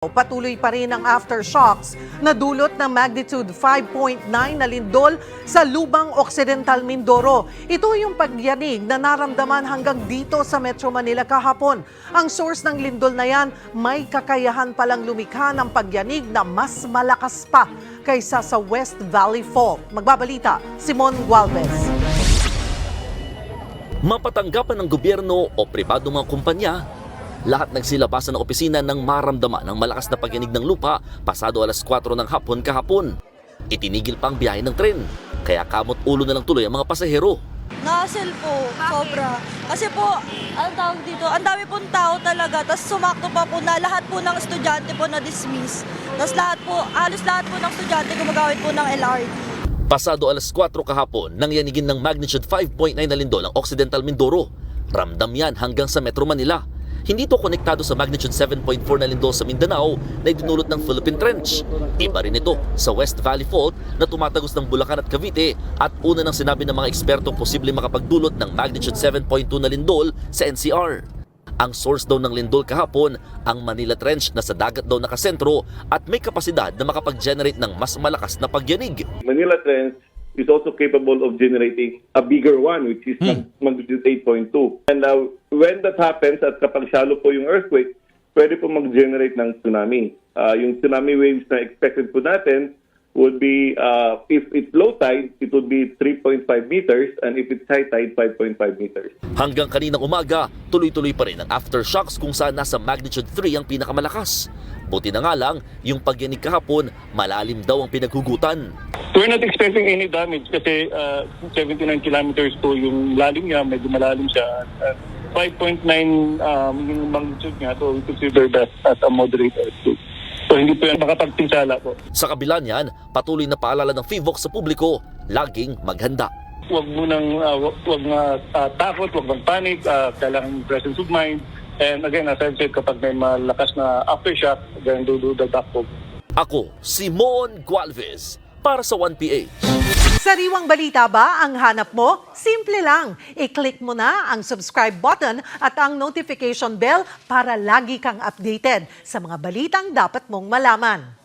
Patuloy pa rin ang aftershocks na dulot ng magnitude 5.9 na lindol sa Lubang Occidental Mindoro. Ito yung pagyanig na naramdaman hanggang dito sa Metro Manila kahapon. Ang source ng lindol na yan may kakayahan palang lumikha ng pagyanig na mas malakas pa kaysa sa West Valley Fault. Magbabalita, Simon Gualvez. Mapatanggapan ng gobyerno o pribadong mga kumpanya, lahat nagsilabasan ng opisina ng maramdaman ng malakas na pagyanig ng lupa pasado alas 4 ng hapon kahapon. Itinigil pa ang biyahe ng tren, kaya kamot ulo na lang tuloy ang mga pasahero. Nakasel po, sobra. Kasi po, ang tawag dito, ang dami pong tao talaga. Tapos sumakto pa po na lahat po ng estudyante po na-dismiss. Tapos lahat po, halos lahat po ng estudyante gumagamit po ng LRT. Pasado alas 4 kahapon nang yanigin ng magnitude 5.9 na lindol ang Occidental Mindoro. Ramdam yan hanggang sa Metro Manila. Hindi ito konektado sa magnitude 7.4 na lindol sa Mindanao na idinulot ng Philippine Trench. Iba rin ito sa West Valley Fault na tumatagos ng Bulacan at Cavite at una nang sinabi ng mga ekspertong posibleng makapagdulot ng magnitude 7.2 na lindol sa NCR. Ang source daw ng lindol kahapon, ang Manila Trench na sa dagat daw nakasentro at may kapasidad na makapag-generate ng mas malakas na pagyanig. Manila Trench is also capable of generating a bigger one, which is mag- magnitude 8.2. And uh, when that happens, at kapag shallow po yung earthquake, pwede po mag-generate ng tsunami. Uh, yung tsunami waves na expected po natin would be, uh, if it's low tide, it would be 3.5 meters, and if it's high tide, 5.5 meters. Hanggang kaninang umaga, tuloy-tuloy pa rin ang aftershocks kung saan nasa magnitude 3 ang pinakamalakas. Buti na nga lang, yung pagyanig kahapon, malalim daw ang pinaghugutan. We're not expecting any damage kasi uh, 79 kilometers po yung lalim niya, medyo malalim siya. Uh, 5.9 um, yung magnitude niya, so we consider that as a moderate earthquake. So hindi po yan makapagpinsala po. Sa kabila niyan, patuloy na paalala ng FIVOX sa publiko, laging maghanda. Huwag mo nang, uh, wag, wag na uh, takot, wag mang panic, uh, kailangan presence of mind. And again, as I said, kapag may malakas na aftershock, then do, do the backup. Ako, Simon Gualvez, para sa 1PH. Sariwang balita ba ang hanap mo? Simple lang. I-click mo na ang subscribe button at ang notification bell para lagi kang updated sa mga balitang dapat mong malaman.